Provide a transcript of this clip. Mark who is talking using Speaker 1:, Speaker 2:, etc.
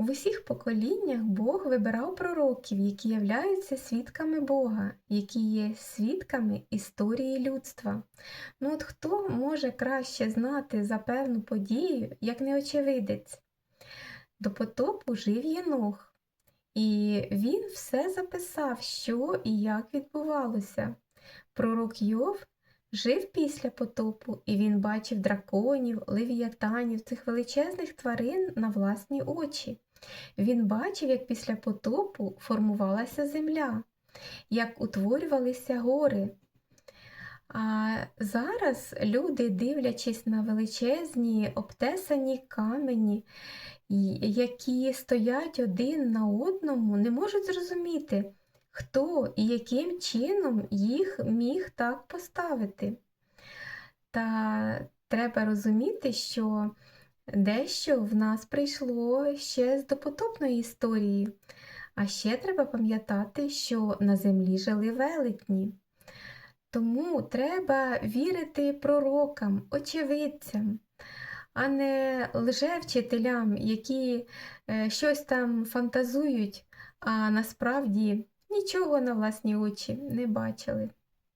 Speaker 1: В усіх поколіннях Бог вибирав пророків, які являються свідками Бога, які є свідками історії людства. Ну от хто може краще знати за певну подію, як не очевидець? До потопу жив Єнох, і він все записав, що і як відбувалося. Пророк Йов жив після потопу, і він бачив драконів, левіатанів, цих величезних тварин на власні очі. Він бачив, як після потопу формувалася земля, як утворювалися гори. А зараз люди, дивлячись на величезні обтесані камені, які стоять один на одному, не можуть зрозуміти, хто і яким чином їх міг так поставити. Та треба розуміти, що дещо в нас прийшло ще з допотопної історії, а ще треба пам'ятати, що на землі жили велетні. Тому треба вірити пророкам, очевидцям, а не лжевчителям, які е, щось там фантазують, а насправді нічого на власні очі не бачили.